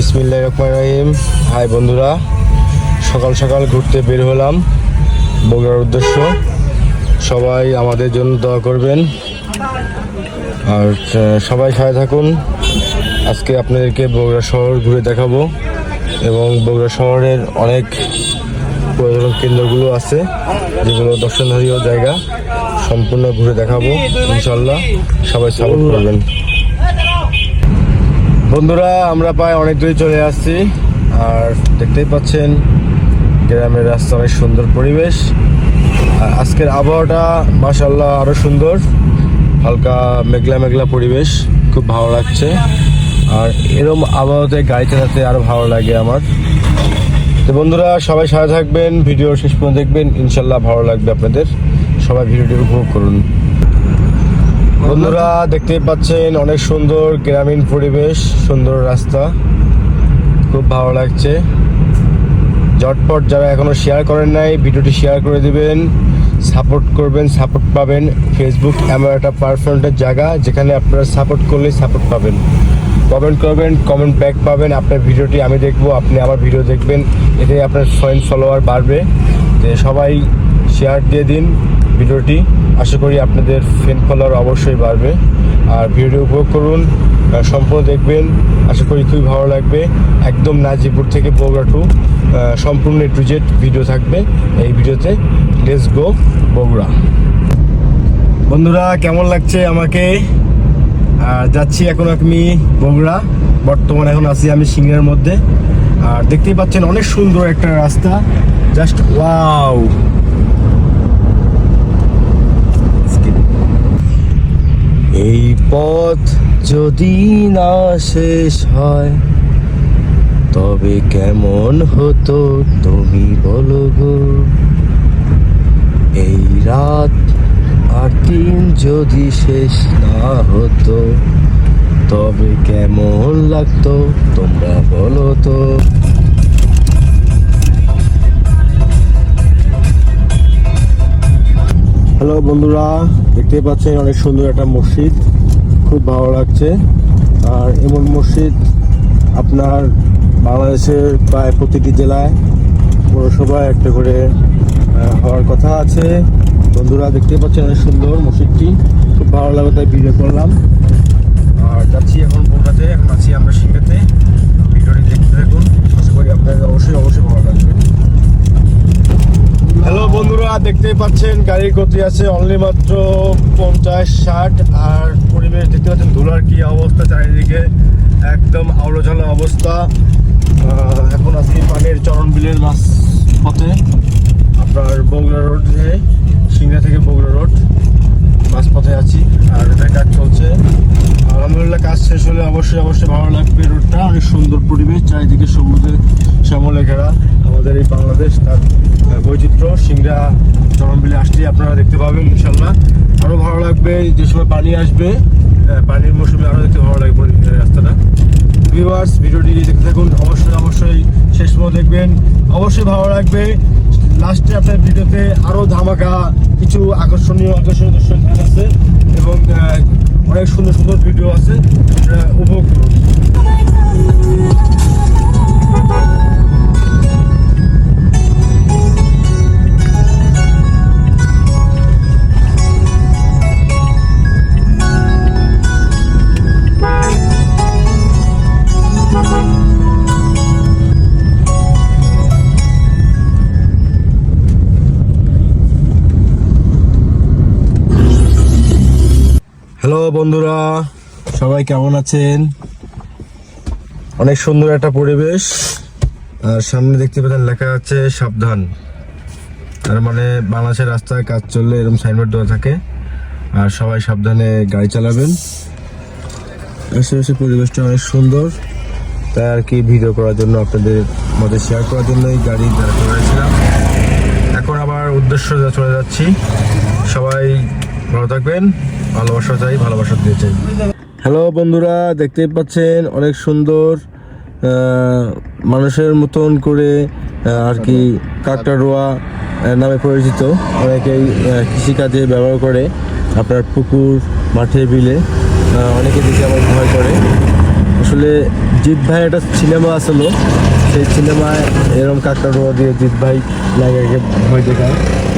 বিসমিল্লাহ রহমান রহিম। হাই বন্ধুরা, সকাল সকাল ঘুরতে বের হলাম বগুড়ার উদ্দেশ্য। সবাই আমাদের জন্য দোয়া করবেন। আর সবাই সাথে থাকুন। আজকে আপনাদেরকে বগুড়া শহর ঘুরে দেখাবো এবং বগুড়া শহরের অনেক পর্যটন কেন্দ্রগুলো আছে, যেগুলো দর্শনীয় জায়গা সম্পূর্ণ ঘুরে দেখাবো ইনশাল্লাহ সবাই সাপোর্ট করবেন। বন্ধুরা, আমরা প্রায় অনেক দূরে চলে আসছি। আর দেখতেই পাচ্ছেন, গ্রামের রাস্তা অনেক সুন্দর পরিবেশ। আর আজকের আবহাওয়াটা মাসাল্লাহ আরও সুন্দর। হালকা মেঘলা মেঘলা পরিবেশ, খুব ভালো লাগছে। আর এরম আবহাওয়াতে গাড়ি চালাতে আরও ভালো লাগে আমার। তো বন্ধুরা, সবাই সাথে থাকবেন ভিডিও শেষ পর্যন্ত দেখবেন। ইনশাল্লাহ ভালো লাগবে আপনাদের। সবাই ভিডিওটি উপভোগ করুন। বন্ধুরা দেখতেই পাচ্ছেন অনেক সুন্দর গ্রামীণ পরিবেশ, সুন্দর রাস্তা। খুব ভালো লাগছে। জটপট যারা এখনও শেয়ার করেন নাই, ভিডিওটি শেয়ার করে দিবেন সাপোর্ট করবেন সাপোর্ট পাবেন ফেসবুক এমন একটা পারফরমেন্টের জায়গা, যেখানে আপনারা সাপোর্ট করলেই সাপোর্ট পাবেন। কমেন্ট করবেন কমেন্ট ব্যাক পাবেন, আপনার ভিডিওটি আমি দেখব, আপনি আমার ভিডিও দেখবেন, এতে আপনার ফ্রেন্ড ফলোয়ার বাড়বে। যে সবাই শেয়ার দিয়ে দিন। ভিডিওটি আশা করি আপনাদের ফ্রেন্ড ফলোয়ার অবশ্যই বাড়বে। আর ভিডিওটি উপভোগ করুন সম্পূর্ণ দেখবেন। আশা করি খুবই ভালো লাগবে। একদম নাজিপুর থেকে বগুড়া টু সম্পূর্ণ টু জেড ভিডিও থাকবে এই ভিডিওতে। Let's go Bogura. বন্ধুরা, কেমন লাগছে আমাকে? আর যাচ্ছি এখন আমি বগুড়া। বর্তমানে এখন আছি আমি সিংহের মধ্যে। আর দেখতেই পাচ্ছেন অনেক সুন্দর একটা রাস্তা। জাস্ট ওয়াও এই পথ যদি না শেষ হয়, তবে কেমন হতো তুমি বলো গো? এই রাত আর দিন যদি শেষ না হতো, তবে কেমন লাগতো তোমরা বলো তো? হ্যালো বন্ধুরা দেখতে পাচ্ছেন অনেক সুন্দর একটা মসজিদ। খুব ভালো লাগছে। আর এমন মসজিদ আপনার বাংলাদেশের প্রায় প্রতিটি জেলায় পৌরসভায় একটা করে হওয়ার কথা আছে। বন্ধুরা দেখতে পাচ্ছেন অনেক সুন্দর মসজিদটি। খুব ভালো লাগে তাই ভিডিও করলাম। আর যাচ্ছি এখন বগুড়াতে এখন আছি আমরা সিংহাতে। ভিডিওটি দেখতে থাকুন। আশা করি আপনাদের অবশ্যই অবশ্যই ভালো লাগবে। হ্যালো বন্ধুরা, দেখতেই পাচ্ছেন গাড়ির গতি আছে অনলি মাত্র পঞ্চাশ, ষাট, আর পরিবেশ দেখতে পাচ্ছেন, ধুলার কি অবস্থা চারিদিকে, একদম আওড়াঝালা অবস্থা। এখন আছি পানির চরণ বিলের মাছ পথে, আপনার বগুড়া রোড সিংড়া থেকে বগুড়া রোড মাছ পথে আছি, আর এটা কাজ চলছে। আলহামদুলিল্লাহ, কাজ শেষ হলে অবশ্যই অবশ্যই ভালো লাগবে রোডটা, অনেক সুন্দর পরিবেশ, চারিদিকে সবুজে শ্যামলে ঘেরা আমাদের এই বাংলাদেশ, তার বৈচিত্র্য সিংড়া চরমবিলে আসলে আপনারা দেখতে পাবেন ইনশাল্লাহ আরও ভালো লাগবে, যে সময় পানি আসবে পানির মৌসুমে আরও দেখতে ভালো লাগবে রাস্তাটা। ভিউয়ার্স, ভিডিওটি দেখতে থাকুন, অবশ্যই অবশ্যই শেষ পর্যন্ত দেখবেন। অবশ্যই ভালো লাগবে, লাস্টে আপনার ভিডিওতে আরও ধামাকা কিছু আকর্ষণীয় আকর্ষণীয় দর্শক আছে, এবং অনেক সুন্দর সুন্দর ভিডিও আছে। হ্যালো বন্ধুরা, সবাই কেমন আছেন? অনেক সুন্দর একটা পরিবেশ। আর সামনে দেখতে পাচ্ছেন লেখা আছে, সাবধান। তার মানে বাংলাদেশের রাস্তায় কাজ চললে এরকম সাইনবোর্ড দেওয়া থাকে। আর সবাই সাবধানে গাড়ি চালাবেন। আশেপাশে পরিবেশটা অনেক সুন্দর। তাই আর কি ভিডিও করার জন্য আপনাদের মধ্যে শেয়ার করার জন্য এই গাড়ি দাঁড় করেছিলাম এখন আবার উদ্দেশ্য চলে যাচ্ছি। সবাই ভালো থাকবেন। ভালোবাসা চাই, ভালোবাসা দিয়ে চাই। হ্যালো বন্ধুরা, দেখতেই পাচ্ছেন, অনেক সুন্দর মানুষের মতন করে আর কি কাকটারোয়া নামে পরিচিত। অনেকেই কৃষিকাজে ব্যবহার করে, আপনার পুকুর মাঠে বিলে অনেকে দেখে আবার ভয় করে। আসলে জিৎ ভাই একটা সিনেমা আসলো, সেই সিনেমায় এরকম কাকড়া দিয়ে জিৎ ভাই লাগে ভয় দেখায়,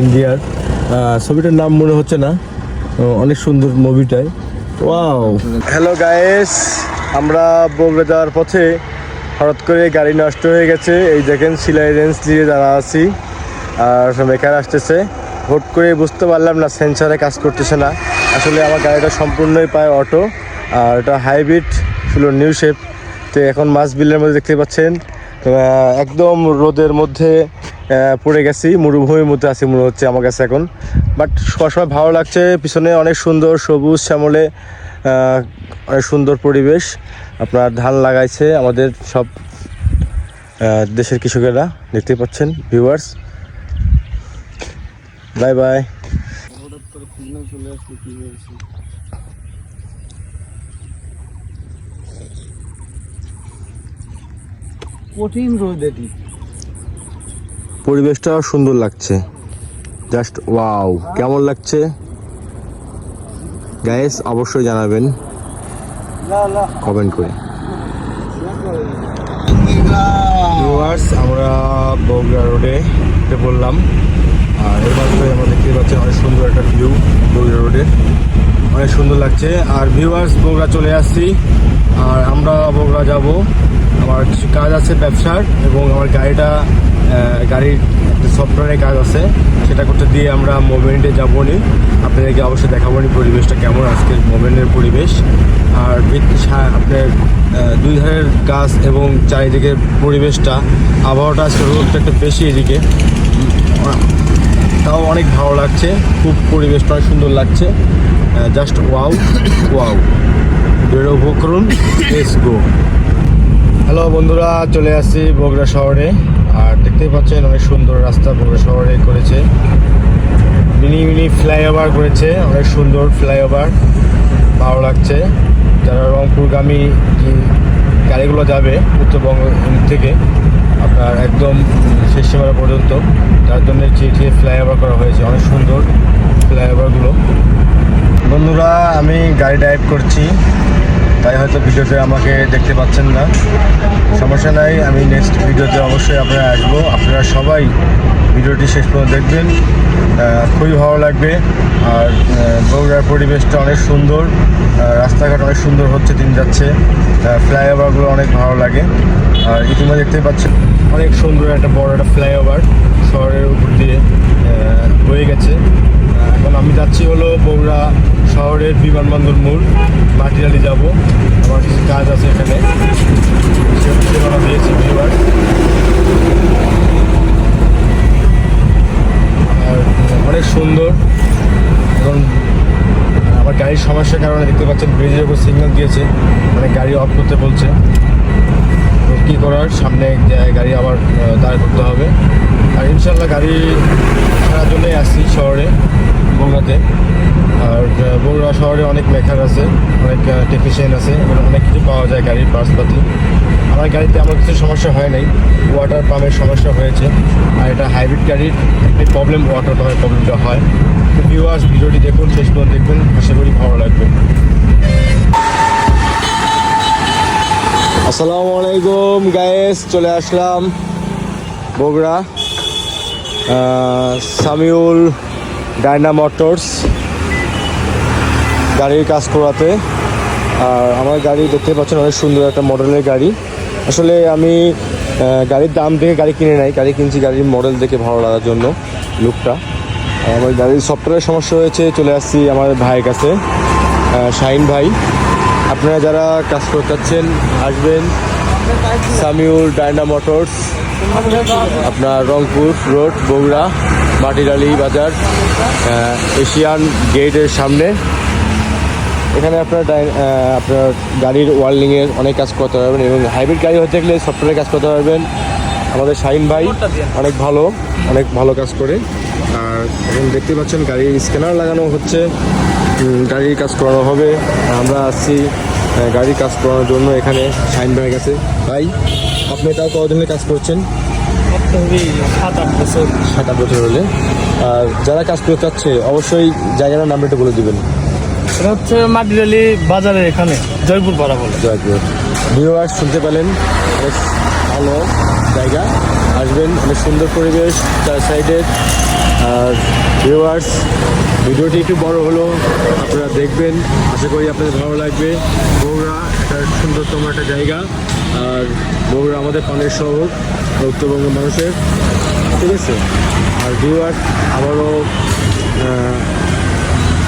ইন্ডিয়ার। ছবিটার নাম মনে হচ্ছে না। অনেক সুন্দর মুভিটাই ওয়াও হ্যালো গায়েস আমরা বগুড়া যাওয়ার পথে হঠাৎ করে গাড়ি নষ্ট হয়ে গেছে। এই দেখেন, সিলাই রেঞ্জ দিয়ে দাঁড়া আছি। আর মেকার আসতেছে। হুট করে বুঝতে পারলাম না সেন্সারে কাজ করতেছে না। আসলে আমার গাড়িটা সম্পূর্ণই পায় অটো আর এটা হাইব্রিড ছিল নিউ শেপ তো এখন মাছ বিলের মধ্যে দেখতে পাচ্ছেন একদম রোদের মধ্যে পড়ে গেছি। মরুভূমির মধ্যে আছি মনে হচ্ছে আমার কাছে এখন। বাট সবসময় ভালো লাগছে। পিছনে অনেক সুন্দর সবুজ শ্যামলে অনেক সুন্দর পরিবেশ। আপনার ধান লাগাইছে আমাদের সব দেশের কৃষকেরা। দেখতে পাচ্ছেন ভিউয়ার্স বাই বাই কঠিন রোদ এটি পরিবেশটা সুন্দর লাগছে। জাস্ট ওয়াও কেমন লাগছে? গ্যাস অবশ্যই জানাবেন। কমেন্ট করে। ভিউয়ার্স আমরা বগুড়া রোডে উঠে পড়লাম। আর এর মাধ্যমে আমরা দেখতে পাচ্ছি অনেক সুন্দর একটা ভিউ বগুড়া রোডে। অনেক সুন্দর লাগছে। আর ভিউয়ার্স বগুড়া চলে আসছি। আর আমরা বগুড়া যাব। আমার কিছু কাজ আছে ব্যবসার এবং আমার গাড়িটা গাড়ির একটা সফটওয়্যারের কাজ আছে। সেটা করতে দিয়ে আমরা মোমেন্টে যাব নি আপনাদেরকে অবশ্যই দেখাবো নি পরিবেশটা কেমন আজকের মোমেন্টের পরিবেশ। আর আপনার দুই ধারের গাছ এবং চারিদিকে পরিবেশটা, আবহাওয়াটা আজকে রোদটা একটু বেশি এদিকে। তাও অনেক ভালো লাগছে। খুব পরিবেশটা অনেক সুন্দর লাগছে। জাস্ট ওয়াও ওয়াও ভিডিওটা উপভোগ করুন। গো হ্যালো বন্ধুরা, চলে আসছি বগুড়া শহরে। আর দেখতেই পাচ্ছেন, অনেক সুন্দর রাস্তা বগুড়া শহরে করেছে। মিনি মিনি ফ্লাইওভার করেছে, অনেক সুন্দর ফ্লাইওভার। ভালো লাগছে। যারা রংপুরগামী যে গাড়িগুলো যাবে উত্তরবঙ্গ থেকে, আপনার একদম শেষ সীমানা পর্যন্ত, তার জন্য চিঠিয়ে ফ্লাইওভার করা হয়েছে। অনেক সুন্দর ফ্লাইওভারগুলো। বন্ধুরা, আমি গাড়ি ড্রাইভ করছি। তাই হয়তো ভিডিওতে আমাকে দেখতে পাচ্ছেন না। সমস্যা নাই, আমি নেক্সট ভিডিওতে অবশ্যই আপনারা আসব। আপনারা সবাই ভিডিওটি শেষ পর্যন্ত দেখবেন। খুবই ভালো লাগবে। আর বগুড়ার পরিবেশটা অনেক সুন্দর। রাস্তাঘাট অনেক সুন্দর হচ্ছে, দিন যাচ্ছে। ফ্লাইওভারগুলো অনেক ভালো লাগে। আর ইতিমধ্যে দেখতে পাচ্ছেন অনেক সুন্দর একটা বড় একটা ফ্লাইওভার শহরের উপর দিয়ে আহ, বয়ে গেছে। এখন আমি যাচ্ছি হলো বগুড়া শহরের বিমানবন্দর মূল মাটিরালি যাব। আমার কিছু কাজ আছে এখানে। দিয়েছি আর অনেক সুন্দর। এখন আমার গাড়ির সমস্যার কারণে দেখতে পাচ্ছেন ব্রিজের উপর সিগন্যাল দিয়েছে। মানে গাড়ি অফ করতে বলছে। করার, সামনে গাড়ি আবার দাঁড় করতে হবে। আর ইনশাল্লাহ গাড়ি ছাড়ার জন্যই আসছি শহরে, বগুড়াতে। আর বগুড়া শহরে অনেক মেকার আছে, অনেক টেকনিশিয়ান আছে, এবং অনেক কিছু পাওয়া যায় গাড়ির পার্সপাতি আমার গাড়িতে আমার কিছু সমস্যা হয় নাই ওয়াটার পাম্পের সমস্যা হয়েছে, আর এটা হাইব্রিড গাড়ির একটি প্রবলেম ওয়াটার পাম্পের প্রবলেমটা হয়। ভিউয়ার্স ভিডিওটি দেখুন, শেষ পর্যন্ত দেখবেন আশা করি ভালো লাগবে। আসসালামু আলাইকুম গায়েস চলে আসলাম বগুড়া সামিউল ডায়না মোটরস গাড়ির কাজ করাতে। আর আমার গাড়ি দেখতে পাচ্ছেন অনেক সুন্দর একটা মডেলের গাড়ি। আসলে আমি গাড়ির দাম দেখে গাড়ি কিনে নাই, গাড়ি কিনছি গাড়ির মডেল দেখে ভালো লাগার জন্য লুকটা আমার গাড়ির সফটওয়্যারের সমস্যা হয়েছে, চলে আসছি আমার ভাইয়ের কাছে শাহিন ভাই। আপনারা যারা কাজ করতে চাচ্ছেন আসবেন। সামিউল ডায়না মোটরস, আপনার রংপুর রোড, বগুড়া মাটিরালি বাজার এশিয়ান গেটের সামনে। এখানে আপনার আপনার গাড়ির ওয়ার্ল্ডিংয়ের অনেক কাজ করতে পারবেন এবং হাইব্রিড গাড়ি হতে গেলে সফটওয়্যারে কাজ করতে পারবেন। আমাদের শাহিন ভাই অনেক ভালো অনেক ভালো কাজ করে। আর এখন দেখতে পাচ্ছেন গাড়ির স্ক্যানার লাগানো হচ্ছে। গাড়ির কাজ করানো হবে আমরা আসছি গাড়ির কাজ করানোর জন্য এখানে সাইন ভাইয়ের কাছে ভাই আপনি তাও কতদিনের কাজ করছেন? সাত আট বছর। সাত আট বছর হলে। আর যারা কাজ করতে চাচ্ছে অবশ্যই জায়গাটার নামটা একটু বলে দেবেন। এটা হচ্ছে মাটিরালি বাজারের এখানে জয়পুর পাড়া বলে। জয়পুর। ভিউয়ার্স শুনতে পেলেন ভালো জায়গা। আসবেন, অনেক সুন্দর পরিবেশ চার সাইডে আর ভিউয়ার্স ভিডিওটি একটু বড় হলো আপনারা দেখবেন। আশা করি আপনাদের ভালো লাগবে। বগুড়া একটা সুন্দরতম একটা জায়গা। আর বগুড়া আমাদের পানের শহর উত্তরবঙ্গের মানুষের। ঠিক আছে? আর ভিউয়ার্স আবারও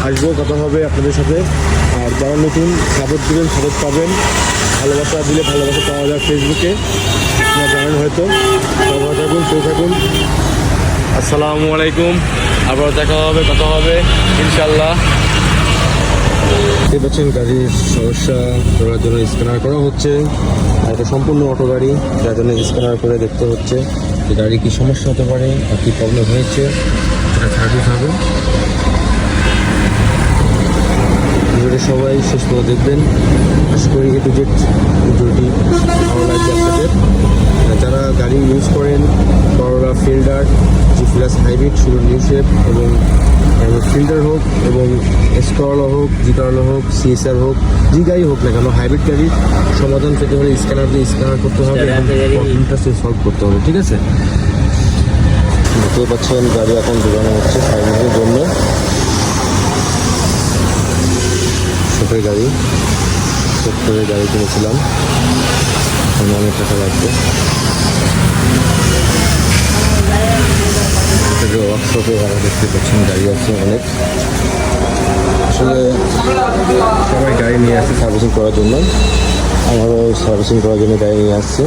আসব কথা হবে আপনাদের সাথে। আর যারা নতুন সাপোর্ট দিবেন সাপোর্ট পাবেন। ভালোবাসা দিলে ভালোবাসা পাওয়া যায় ফেসবুকে। আপনারা জানেন হয়তো। ভালো থাকুন সুস্থ থাকুন। আসসালামু আলাইকুম। আবার দেখা হবে কথা হবে ইনশাল্লাহ দেখতে পাচ্ছেন গাড়ির সমস্যা করার জন্য স্ক্যানার করা হচ্ছে। আর এটা সম্পূর্ণ অটো গাড়ি যার জন্য স্ক্যানার করে দেখতে হচ্ছে যে গাড়ি কি সমস্যা হতে পারে আর কি প্রবলেম হয়েছে। এটা সার্ভিস হবে ভিডিওটি সবাই শেষ করে দেখবেন। আশা করি এ টু জেড ভিডিওটি ভালো লাগবে আপনাদের। আর যারা গাড়ি ইউজ করেন Corolla Fielder G plus hybrid শুধু নিউ শেপ এবং ফিল্ডার হোক এবং স্করলা হোক জি কারলা হোক সিএসআর হোক যে গাড়ি হোক না কেন হাইব্রিড গাড়ির সমাধান পেতে হলে স্ক্যানার দিয়ে স্ক্যানার করতে হবে এবং প্রবলেমটা সলভ করতে হবে ঠিক আছে? দেখতেই পাচ্ছেন গাড়ি এখন ঢুকানো হচ্ছে সার্ভিসের জন্য। শোকের গাড়ি। করে গাড়ি কিনেছিলাম। এখন অনেক টাকা লাগবে। ওয়ার্কশপে গাড়ি দেখতে পাচ্ছেন, গাড়ি আছে অনেক। আসলে সবাই গাড়ি নিয়ে আসছে সার্ভিসিং করার জন্য। আমারও সার্ভিসিং করার জন্য গাড়ি নিয়ে আসছে।